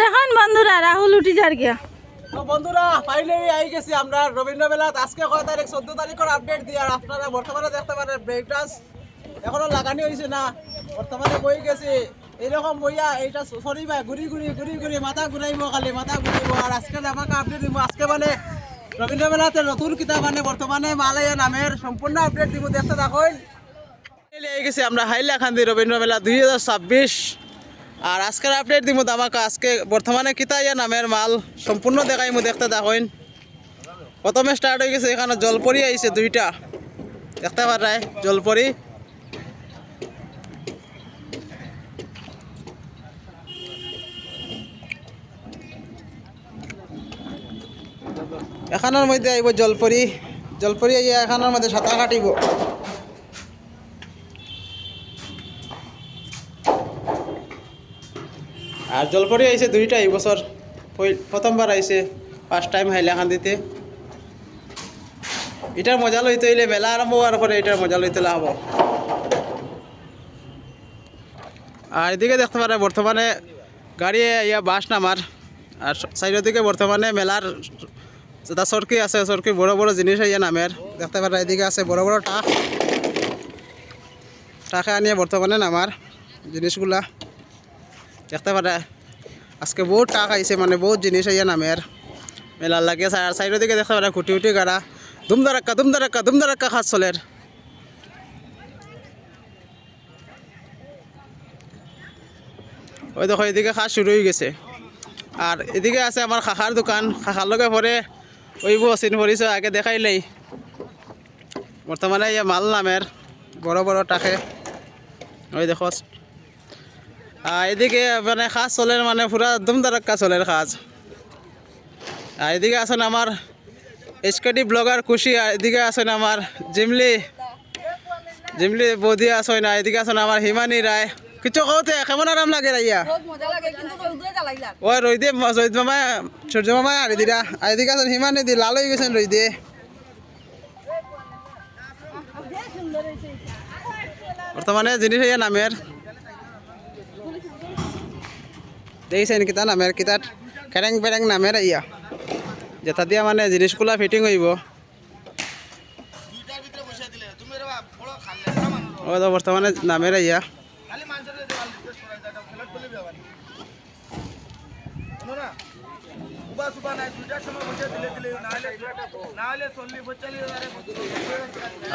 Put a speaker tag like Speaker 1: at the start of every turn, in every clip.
Speaker 1: দেখান বন্ধুরা, রাহুল উঠি যার গিয়া।
Speaker 2: তো বন্ধুরা ফাইনালি আই গেছি আমরা রবীন্দ্র মেলাত আজকে কয় তারিখ? চোদ্দ তারিখের আপডেট দিয়ে আর আপনারা বর্তমানে দেখতে পারেন ব্রেক এখনও লাগানি হয়েছে না, বর্তমানে বই গেছে। এইরকম বইয়া এইটা সরিবা, ঘুরি ঘুরি ঘুরি ঘুরি, মাথা ঘুরাইব খালি, মাথা ঘুরাইব। আর আজকে আমাকে আপডেট দিব, আজকে মানে রবীন্দ্র মেলাতে নতুন কিতাব মানে বর্তমানে মালাইয়া নামের সম্পূর্ণ আপডেট দিব, দেখতে থাকুন। গেছি আমরা হাইলাকান্দি রবীন্দ্র মেলা দুই হাজার ছাব্বিশ। আর আজকের আপডেট দিব আমাকে আজকে বর্তমানে কিতাইয়া নামের মাল সম্পূর্ণ দেখাইমু, দেখতে দেখুন প্রথমে স্টার্ট হয়ে গেছে, এখানে জলপরি আইছে দুইটা। দেখতে পারায়, জলপরি। এখানের মধ্যে আইব জলপরি। জলপরি আইয়া এখানের মধ্যে সাঁতার কাটিব। আর জলপরি আইছে দুইটা, এই বছর প্রথমবার আইছে ফার্স্ট টাইম হাইলাকান্দিতে। এটার মজা লইতে হইলে মেলা আরম্ভ হওয়ার পরে এটার মজা লইতে হব। আর এদিকে দেখতে পারে বর্তমানে গাড়ি ইয়া বাস নামার, আর সাইডের দিকে বর্তমানে মেলার যেটা সরকি আছে সরকি বড় বড় জিনিস ইয়া নামের। দেখতে পারে এদিকে আছে বড় বড় টাক টাকা আনিয়ে বর্তমানে নামার জিনিসগুলা। দেখতে পারে। আজকে বহুত টাকা আইছে মানে বহুত জিনিস ইয়া নামের। মেলার লাগে আর সাইডের দিকে দেখতে পারে খুঁটি উটি গাড়া। ধুমধারাক্কা ধুমধারাক্কা ধুমধারাক্কা খাস চলের। ওই দেখো, এদিকে খাস শুরু হয়ে গেছে। আর এদিকে আছে আমার খাখার দোকান। খাখার লগে পরে ওইব চিন পরিচয় আগে দেখাইলেই বর্তমানে ইয়া মাল নামের, বড় বড় টাকে। ওই দেখো এদিকে মানে খাস চলের মানে পুরা ধুমধারাক্কা চলের খাস। আর এদিকে আছেন আমার এসকেডি ব্লগার খুশি এদিকে আছেন আমার জিমলি জিমলি বৌদি আছেন না এদিকে আছেন আমার হিমানি রায় কিছু কওতে কেমন আরাম লাগে রাইয়া ওই রই দিয়ে জয়িত মামা সূর্য মামা আর দিরা আর এদিকে আছেন হিমানি দি লাল হয়ে গেছেন রই দিয়ে বর্তমানে জিনিস নামের দেখিছেন কিতা নামের কিতাত? কেরেং বেরেং নামের ইয়া। যেটা দিয়া মানে জিনিসগুলা ফিটিং হইব ও তো বর্তমানে নামের ইয়া।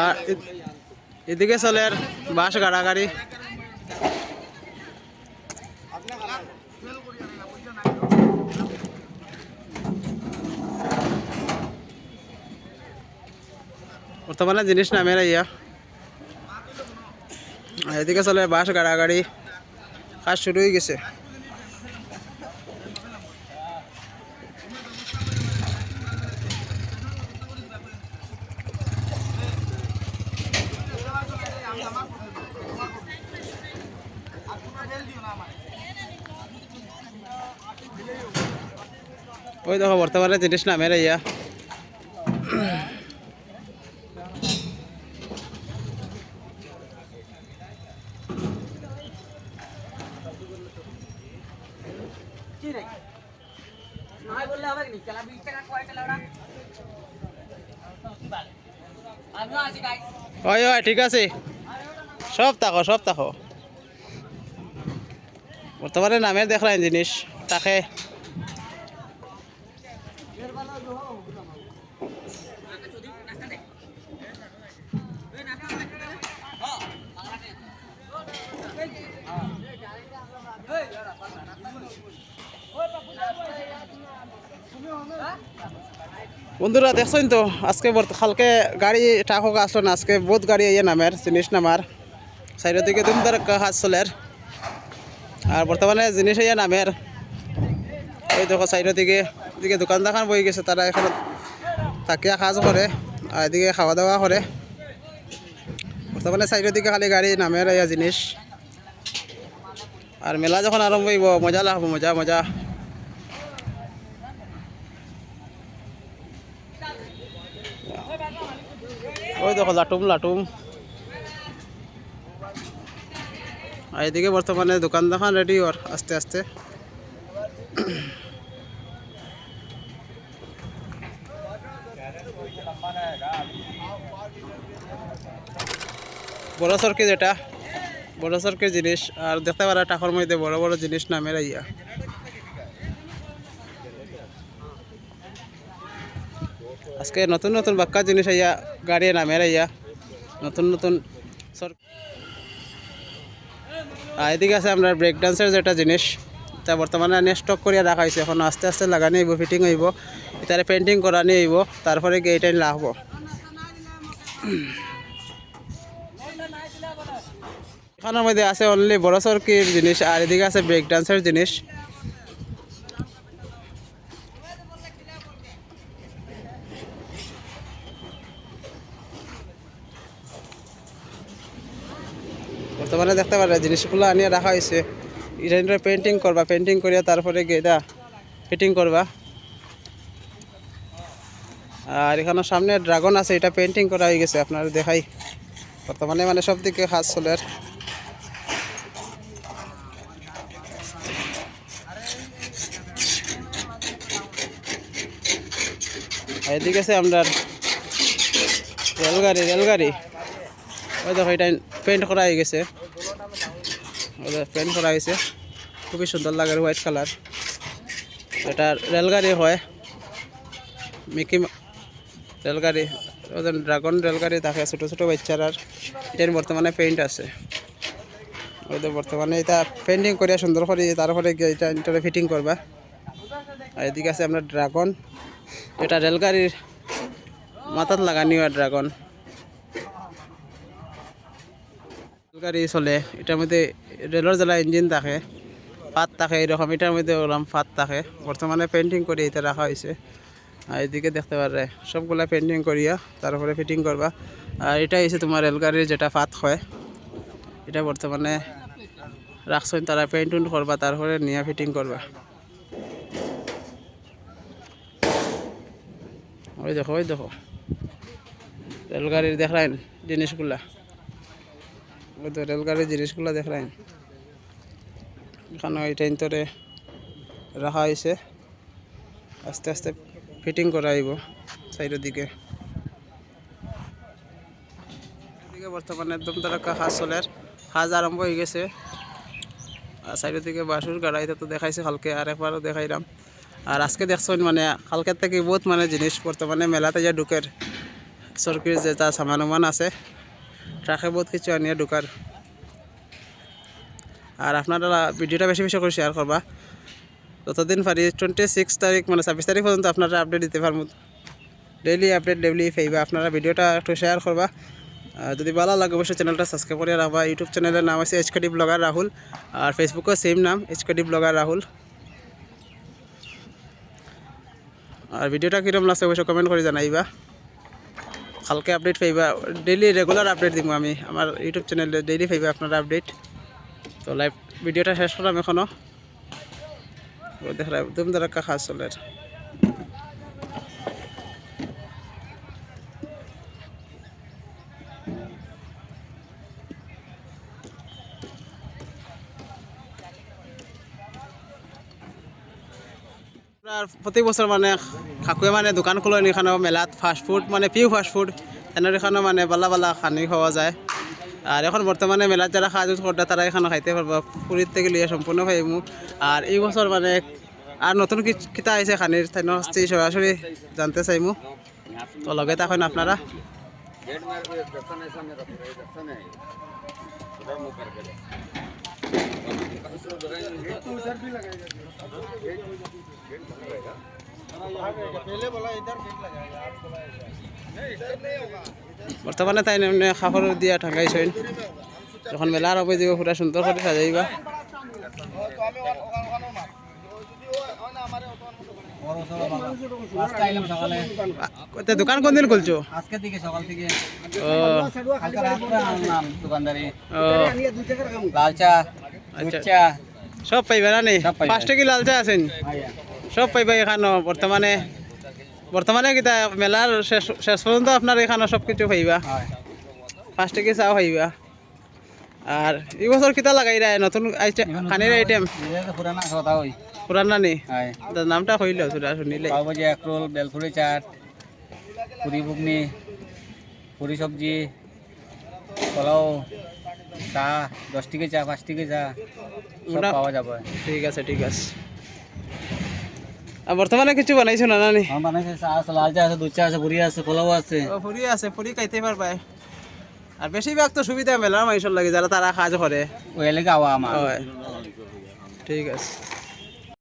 Speaker 2: আর এ- এদিকে চলে আর বাস গাড়াগাড়ি। বর্তমানে জিনিস নামের ইয়া আর এদিকে চলে বাস গাড়াগাড়ি কাজ শুরু হয়ে গেছে ওই দেখো বর্তমানে জিনিস নামের ইয়া। ওই ঠিক আছে। সব থাকো সব থাকো বর্তমানে নামের দেখলাম জিনিস, তাকে। বন্ধুরা, দেখছেন তো? আজকে কালকে গাড়ি টাক হোক আসলো না। আজকে বহুত গাড়ি ইয়ে নামের, জিনিস নামার। সাইডের দিকে দুমদার হাত চলের আর বর্তমানে জিনিস ইয়ে নামের। ওই দেখো সাইডের দিকে এদিকে দোকান দোকান বই গেছে, তারা এখানে তাকিয়া কাজ করে, আর এদিকে খাওয়া দাওয়া করে। বর্তমানে সাইডের দিকে খালি গাড়ি নামের ইয়া জিনিস। আর মেলা যখন আরম্ভ হইব, মজা লাগবো, মজা মজা। ওই দেখো লাটুম লাটুম আর এদিকে বর্তমানে দোকান দোকান রেডি ওর আস্তে আস্তে বড় সরকে যেটা বড় সরকের জিনিস আর দেখতে পারা টাকার মধ্যে বড় বড় জিনিস নামের ইয়া আজকে নতুন নতুন বাক্কা জিনিস আইয়া, গাড়ি নামের আইয়া, নতুন নতুন সর এদিকে আছে আপনার ব্রেক ডান্সের যেটা জিনিস তা বর্তমানে আনি স্টক করিয়া রাখা হয়েছে এখন আস্তে আস্তে লাগানি হইব ফিটিং হইব। এটারে পেন্টিং করানি হইব, তারপরে গেইটাই লাগবো। এখানের মধ্যে আছে অনলি বড় সরকির জিনিস, আর এদিকে আছে ব্রেক ডান্সের জিনিস। বর্তমানে দেখতে পারে, জিনিসগুলো আনিয়ে রাখা হয়েছে। এটা পেন্টিং করবা পেন্টিং করিয়া তারপরে গেটা ফিটিং করবা। আর এখানে সামনে ড্রাগন আছে, এটা পেন্টিং করা হয়ে গেছে, আপনার দেখাই। বর্তমানে মানে সব দিকে কাজ চলে এদিকে আছে আপনার রেলগাড়ি রেলগাড়ি। ওই দেখো, এটা পেন্ট করা হয়ে গেছে। পেন্ট করা হয়েছে। খুবই সুন্দর লাগে হোয়াইট কালার এটা রেলগাড়ি হয়। মিকি রেলগাড়ি, ওদের ড্রাগন রেলগাড়ি থাকে, ছোটো ছোটো বাচ্চার। আর এটার বর্তমানে পেইন্ট আছে। ওদের বর্তমানে এটা পেন্টিং করিয়া সুন্দর করে, তারপরে এটা এটা ফিটিং করবা। আর এদিকে আছে আপনার ড্রাগন এটা রেলগাড়ির মাথাত লাগানি হয় ড্রাগন রেলগাড়ি চলে, এটার মধ্যে রেলের জ্বালা ইঞ্জিন থাকে, পাত থাকে, এরকম এটার মধ্যে ওরকম পাত থাকে। বর্তমানে পেন্টিং করে এটা রাখা হয়েছে আর এদিকে দেখতে পারে সবগুলা পেন্টিং করিয়া তারপরে ফিটিং করবা আর এটা হচ্ছে তোমার রেলগাড়ির যেটা পাত হয়, এটা বর্তমানে রাখছেন তারা পেন্ট উন্ট করবা তারপরে নিয়ে ফিটিং করবা ওই দেখো ওই দেখো। রেলগাড়ির দেখলেন জিনিসগুলা ওই তো রেলগাড়ির জিনিসগুলো দেখলেন। এখানে ওই ট্রেনতরে রাখা হয়েছে। আস্তে আস্তে ফিটিং করা আইব সাইডের দিকে এদিকে বর্তমানে একদম তারকা কাজ চলে কাজ আরম্ভ হয়ে গেছে। আর সাইডের দিকে বাসুর গাড়াইতে তো দেখাইছে কালকে, আর একবারও দেখাইলাম। আর আজকে দেখছেন মানে কালকের থেকে বহুত মানে জিনিস বর্তমানে মেলাতে যা ঢুকের। সরকির যে তার সামান আছে। ট্রাকে বহুত কিছু আনিয়ে ঢুকার। আর আপনারা ভিডিওটা বেশি বেশি করে শেয়ার করবা। যতদিন পারি টোয়েন্টি সিক্স তারিখ মানে ছাব্বিশ তারিখ পর্যন্ত আপনারা আপডেট দিতে পারব। ডেইলি আপডেট ডেইলি পাইবা আপনারা ভিডিওটা একটু শেয়ার করবা। যদি ভালো লাগে, অবশ্যই চ্যানেলটা সাবস্ক্রাইব করে রাখবা। ইউটিউব চ্যানেলের নাম আছে এইচকেডি ব্লগার রাহুল আর ফেসবুকেও সেম নাম এইচকেডি ব্লগার রাহুল আর ভিডিওটা কীরকম লাগছে, অবশ্যই কমেন্ট করে জানাইবা। কালকে আপডেট পাইবা ডেইলি রেগুলার আপডেট দিব আমি, আমার ইউটিউব চ্যানেলে ডেইলি পাইবা আপনারা আপডেট তো লাইভ ভিডিওটা শেষ করলাম এখনও দেখলাম একদম দারাক্কা খাস চলে। আর। আপনার প্রতি বছর মানে কাকুয়ে মানে দোকান খোলেন এখানে মেলাত ফাস্ট ফুড মানে পিউ ফাস্ট ফুড এনার এখানে মানে বালা বালা খানি খাওয়া যায়। আর এখন বর্তমানে মেলাত যারা খাওয়া জুত করতে তারা এখানে খাইতে পারব পুরীর থেকে লিয়ে সম্পূর্ণ পাইমু আর এই বছর মানে আর নতুন কি- কিতা আইছে খানির তাই হচ্ছে সরাসরি জানতে চাইমু। তো লগে থাকেন আপনারা। বর্তমানে তাই এমনি খাফর দিয়া ঠাঙ্গাইছেন যখন মেলা আরম্ভ দিব পুরা সুন্দর করে সাজাইবা। দোকান কোন দিন খুলছো?
Speaker 3: আজকে থেকে সকাল থেকে
Speaker 2: ও
Speaker 3: কালকে রাত্রে দোকানদারি
Speaker 2: ও
Speaker 3: লাল চা
Speaker 2: আচ্ছা। সব পাইবা না নি পাঁচটা কি লাল চা আছেন? সব পাইবা এখানো বর্তমানে বর্তমানে কিতা মেলার শেষ শেষ পর্যন্ত আপনার এখানে সব কিছু পাইবা
Speaker 3: হয়
Speaker 2: পাঁচ টাকা চাও পাইবা আর এই বছর কিতা লাগাই রে নতুন কানির আইটেম
Speaker 3: পুরানা কথা ওই
Speaker 2: পুরান
Speaker 3: হয়।
Speaker 2: নামটা কইলে সুরা শুনিলে।
Speaker 3: পাও ভাজি এক রোল বেলপুরি চাট পুরি ঘুগনি পুরি সবজি পোলাও চা দশ টিকে চা পাঁচ টিকে চা পাওয়া যাবে।
Speaker 2: ঠিক আছে ঠিক আছে। বর্তমানে কিছু বানাইছো না নানি?
Speaker 3: বানাইছে চা আছে লাল চা আছে দুধ চা আছে পুরি আছে পোলাও আছে।
Speaker 2: ও পুরি আছে পুরি খাইতে পারবাই আর বেশিরভাগ তো সুবিধা মেলা মানুষের লাগে যারা তারা কাজ করে।
Speaker 3: ওই এলাকা আওয়া আমার।
Speaker 2: ঠিক আছে।